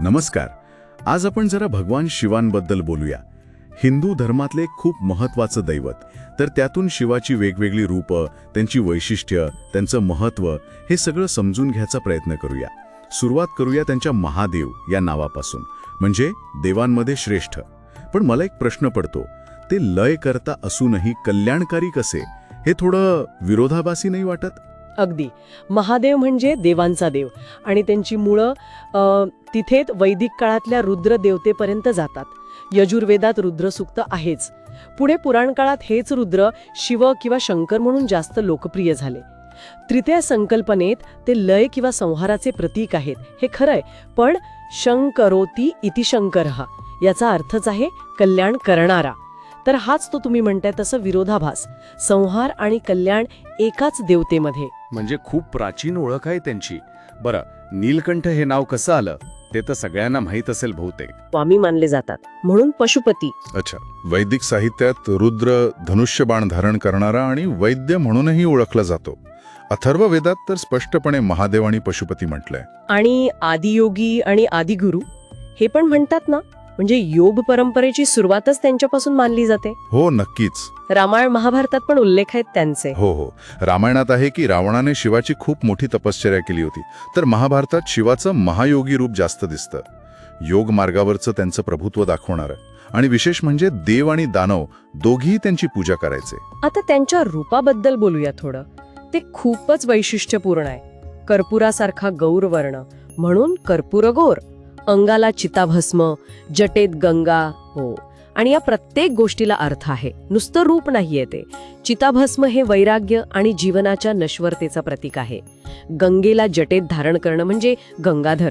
नमस्कार. आज आपण जरा भगवान शिवांबद्दल बोलूया. हिंदू धर्मातले खूप महत्वाचं दैवत तर त्यातून शिवाची वेगवेगळी रूपं त्यांची वैशिष्ट्य त्यांचं महत्त्व हे सगळं समजून घ्यायचा प्रयत्न करूया. सुरुवात करूया त्यांच्या महादेव या नावापासून म्हणजे देवांमध्ये श्रेष्ठ. पण मला एक प्रश्न पडतो ते लय करता असूनही कल्याणकारी कसे? हे थोडं विरोधाभासी नाही वाटत? अगदी. महादेव म्हणजे देवांचा देव. आणि त्यांची मुळं अ, तिथेच वैदिक काळातल्या रुद्र देवतेपर्यंत जातात. यजुर्वेदात रुद्रसूक्त आहेच. पुढे पुराण काळात हेच रुद्र शिव किंवा शंकर म्हणून जास्त लोकप्रिय झाले. तृतीय संकल्पनेत ते लय किंवा संहाराचे प्रतीक आहेत. हे खरंय पण शंकरोती इति शंकर याचा अर्थच आहे कल्याण करणारा. तर हाच तो तुम्ही म्हणताय तसं विरोधाभास. संहार आणि कल्याण एकाच देवतेमध्ये. म्हणजे खूप प्राचीन ओळख आहे त्यांची. बरं नीलकंठ हे नाव कसं आलं? ते तर सगळ्यांना माहीत असेल बहुतेक. स्वामी मानले जातात. म्हणून पशुपती. अच्छा. वैदिक साहित्यात रुद्र धनुष्यबाण धारण करणारा आणि वैद्य म्हणूनही ओळखला जातो. अथर्व वेदात तर स्पष्टपणे महादेव आणि पशुपती म्हटलंय. आणि आदियोगी आणि आदिगुरु हे पण म्हणतात ना? म्हणजे योग परंपरेची सुरुवातच त्यांच्यापासून मानली जाते. हो नक्कीच. रामायण महाभारतात पण उल्लेख आहेत त्यांचे. हो हो. रामायणात आहे की रावणाने शिवाची खूप मोठी तपश्चर्या केली होती. तर महाभारतात शिवाचं महायोगी रूप जास्त दिसतं. योग मार्गावरचं त्यांचं प्रभुत्व दाखवणारं. आणि विशेष म्हणजे देव आणि दानव दोघीही त्यांची पूजा करायचे. आता त्यांच्या रूपाबद्दल बोलूया थोडं. ते खूपच वैशिष्ट्यपूर्ण आहे. कर्पुरासारखा गौरवर्ण. म्हणून कर्पूरगोर. अंगाला चिताभस्म जटेत गंगा हो. आणि या प्रत्येक गोष्टीला अर्थ आहे. नुसतं रूप नाहीये ते. चिताभस्म हे वैराग्य आणि जीवनाच्या नश्वरतेचं प्रतीक आहे. गंगेला जटेत धारण करणं म्हणजे गंगाधर.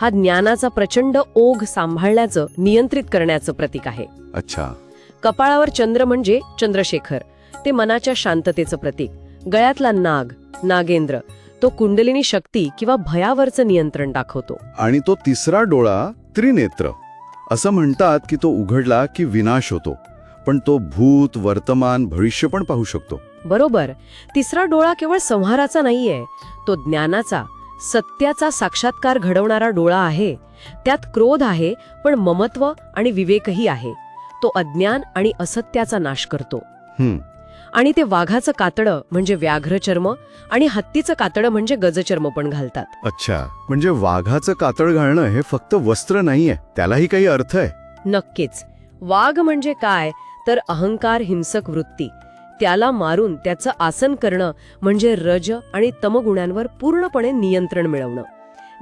हा ज्ञानाचा प्रचंड ओघ सांभाळण्याचं नियंत्रित करण्याचं प्रतीक आहे. अच्छा. कपाळावर चंद्र म्हणजे चंद्रशेखर. ते मनाच्या शांततेचं प्रतीक. गळ्यातला नाग नागेंद्र. तो कुंडलिनी शक्ती किंवा भयावरचं नियंत्रण दाखवतो. आणि तो तिसरा डोळा त्रिनेत्र. असं म्हणतात की तो उघडला की विनाश होतो. पण तो भूत वर्तमान भविष्य पण पाहू शकतो. बरोबर. तिसरा डोळा केवळ संहाराचा नाहीये. तो ज्ञानाचा सत्याचा साक्षात्कार घडवणारा डोळा आहे. त्यात क्रोध आहे पण ममत्व आणि विवेकही आहे. तो अज्ञान आणि असत्याचा नाश करतो. आणि ते वाघाचं कातडं म्हणजे व्याघ्रचर्म आणि हत्तीचं कातडं म्हणजे गजचर्म पण घालतात. अच्छा म्हणजे वाघाचं कातळ घालणं हे फक्त वस्त्र नाहीये त्यालाही काही अर्थ आहे? नक्कीच. वाघ म्हणजे काय? तर अहंकार हिंसक वृत्ती. त्याला मारून त्याचं आसन करणं म्हणजे रज आणि तमगुणांवर पूर्णपणे नियंत्रण मिळवणं.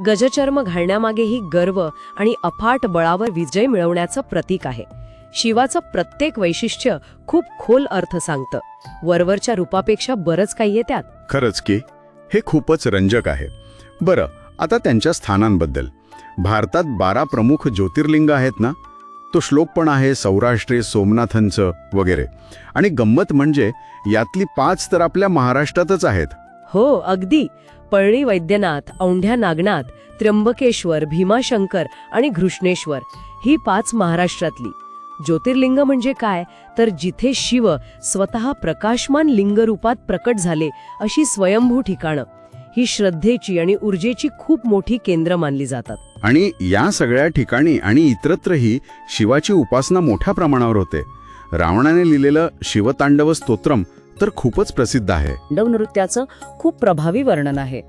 गजचर्म घालण्यामागेही गर्व आणि अफाट बळावर विजय मिळवण्याचं प्रतीक आहे. शिवाचं प्रत्येक वैशिष्ट्य खूप खोल अर्थ सांगतं. वरवरच्या रूपापेक्षा बरंच काही आहे त्यात. खरंच की? हे खूपच रंजक आहे. बरं आता त्यांच्या स्थानांबद्दल. भारतात बारा प्रमुख ज्योतिर्लिंग आहेत ना? तो श्लोक पण आहे सौराष्ट्रे सोमनाथनचं वगैरे. आणि गंमत म्हणजे यातली पाच तर आपल्या महाराष्ट्रातच आहेत. हो अगदी. पळणी वैद्यनाथ औंढ्या नागनाथ त्र्यंबकेश्वर भीमाशंकर आणि घृष्णेश्वर ही पाच महाराष्ट्रातली. ज्योतिर्लिंग म्हणजे काय? तर जिथे शिव स्वतः प्रकाशमान लिंगरूपात प्रकट झाले अशी स्वयंभू ठिकाणं. ही श्रद्धेची आणि ऊर्जेची खूप मोठी केंद्र मानली जातात. आणि या सगळ्या ठिकाणी आणि इतरत्रही शिवाची उपासना मोठ्या प्रमाणावर होते. रावणाने लिहिलेलं शिवतांडव स्तोत्रम तर खूपच प्रसिद्ध आहे. तांडव नृत्याचं खूप प्रभावी वर्णन आहे.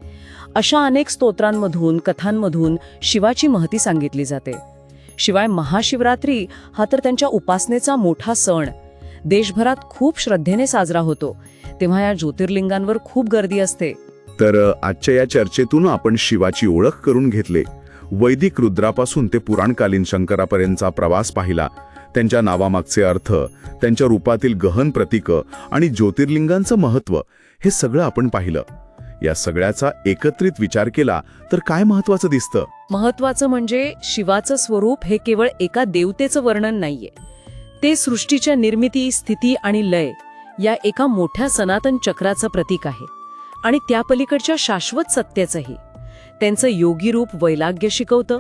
अशा अनेक स्तोत्रांमधून कथांमधून शिवाची महती सांगितली जाते. शिवाय महाशिवरात्री हा तर त्यांच्या उपासनेचा मोठा सण. देशभरात खूप श्रद्धेने साजरा होतो. तेव्हा या ज्योतिर्लिंगांवर खूप गर्दी असते. तर आजच्या या चर्चेतून आपण शिवाची ओळख करून घेतले. वैदिक रुद्रापासून ते पुराणकालीन शंकरापर्यंतचा प्रवास पाहिला. त्यांच्या नावामागचे अर्थ त्यांच्या रूपातील गहन प्रतीक आणि ज्योतिर्लिंगांचं महत्त्व हे सगळं आपण पाहिलं. या सगळ्याचा एकत्रित विचार केला तर काय महत्वाचं दिसतं? महत्वाचं म्हणजे शिवाचं स्वरूप हे केवळ एका देवतेचं वर्णन नाहीये. ते सृष्टीच्या निर्मिती स्थिती आणि लय या एका मोठ्या सनातन चक्राचं प्रतीक आहे आणि त्या पलीकडच्या शाश्वत सत्याचंही. त्यांचं योगी रूप वैलाग्य शिकवतं.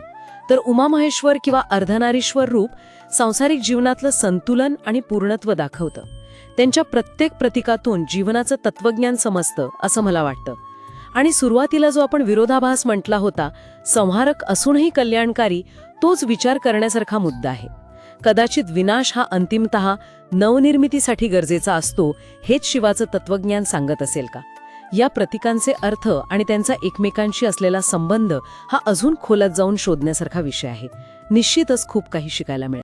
तर उमामहेश्वर किंवा अर्धनारीश्वर रूप सांसारिक जीवनातलं संतुलन आणि पूर्णत्व दाखवतं. त्यांच्या प्रत्येक प्रतीकातून जीवनाचं तत्वज्ञान समजतं असं मला वाटतं. आणि सुरुवातीला जो आपण विरोधाभास म्हटला होता संहारक असूनही कल्याणकारी तोच विचार करण्यासारखा मुद्दा आहे. कदाचित विनाश हा अंतिमत नवनिर्मितीसाठी गरजेचा असतो हेच शिवाचं तत्वज्ञान सांगत असेल का? या प्रतीकांचे अर्थ आणि त्यांचा एकमेकांशी असलेला संबंध हा अजून खोलात जाऊन शोधण्यासारखा विषय आहे. निश्चितच खूप काही शिकायला मिळेल.